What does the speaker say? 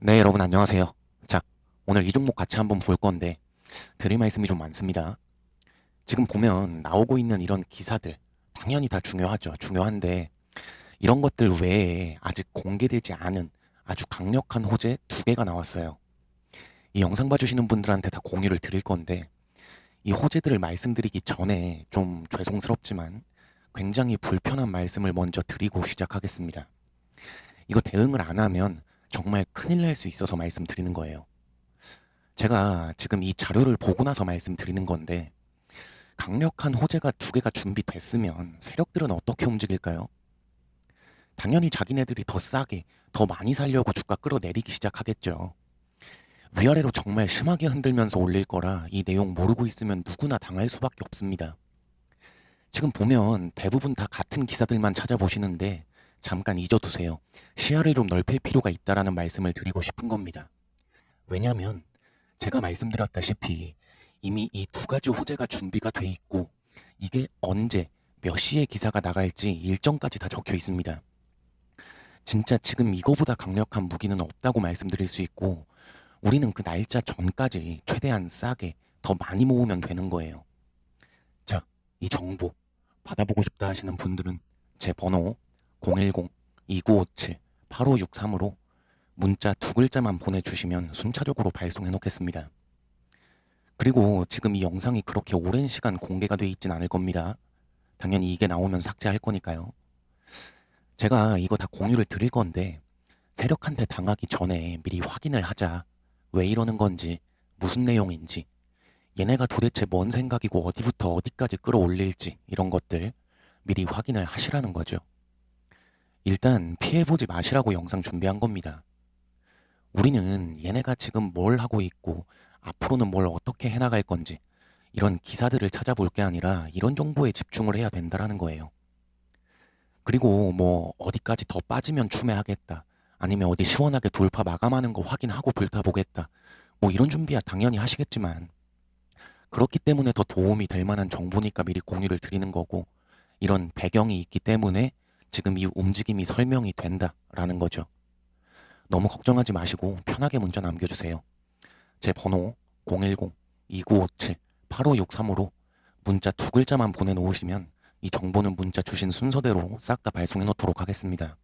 네, 여러분 안녕하세요. 자, 오늘 이 종목 같이 한번 볼 건데 드릴 말씀이 좀 많습니다. 지금 보면 나오고 있는 이런 기사들 당연히 다 중요하죠. 중요한데 이런 것들 외에 아직 공개되지 않은 아주 강력한 호재 두 개가 나왔어요. 이 영상 봐주시는 분들한테 다 공유를 드릴 건데 이 호재들을 말씀드리기 전에 좀 죄송스럽지만 굉장히 불편한 말씀을 먼저 드리고 시작하겠습니다. 이거 대응을 안 하면 정말 큰일 날 수 있어서 말씀드리는 거예요. 제가 지금 이 자료를 보고 나서 말씀드리는 건데 강력한 호재가 두 개가 준비됐으면 세력들은 어떻게 움직일까요? 당연히 자기네들이 더 싸게, 더 많이 살려고 주가 끌어내리기 시작하겠죠. 위아래로 정말 심하게 흔들면서 올릴 거라 이 내용 모르고 있으면 누구나 당할 수밖에 없습니다. 지금 보면 대부분 다 같은 기사들만 찾아보시는데 잠깐 잊어두세요. 시야를 좀 넓힐 필요가 있다라는 말씀을 드리고 싶은 겁니다. 왜냐하면 제가 말씀드렸다시피 이미 이 두 가지 호재가 준비가 돼 있고 이게 언제 몇 시에 기사가 나갈지 일정까지 다 적혀 있습니다. 진짜 지금 이거보다 강력한 무기는 없다고 말씀드릴 수 있고 우리는 그 날짜 전까지 최대한 싸게 더 많이 모으면 되는 거예요. 자, 이 정보 받아보고 싶다 하시는 분들은 제 번호 010-2957-8563으로 문자 두 글자만 보내주시면 순차적으로 발송해 놓겠습니다. 그리고 지금 이 영상이 그렇게 오랜 시간 공개가 돼 있진 않을 겁니다. 당연히 이게 나오면 삭제할 거니까요. 제가 이거 다 공유를 드릴 건데 세력한테 당하기 전에 미리 확인을 하자. 왜 이러는 건지, 무슨 내용인지, 얘네가 도대체 뭔 생각이고 어디부터 어디까지 끌어올릴지 이런 것들 미리 확인을 하시라는 거죠. 일단 피해보지 마시라고 영상 준비한 겁니다. 우리는 얘네가 지금 뭘 하고 있고 앞으로는 뭘 어떻게 해나갈 건지 이런 기사들을 찾아볼 게 아니라 이런 정보에 집중을 해야 된다라는 거예요. 그리고 뭐 어디까지 더 빠지면 추매하겠다. 아니면 어디 시원하게 돌파 마감하는 거 확인하고 불타보겠다. 뭐 이런 준비야 당연히 하시겠지만 그렇기 때문에 더 도움이 될 만한 정보니까 미리 공유를 드리는 거고 이런 배경이 있기 때문에 지금 이 움직임이 설명이 된다라는 거죠. 너무 걱정하지 마시고 편하게 문자 남겨주세요. 제 번호 010-2957-8563으로 문자 두 글자만 보내놓으시면 이 정보는 문자 주신 순서대로 싹 다 발송해 놓도록 하겠습니다.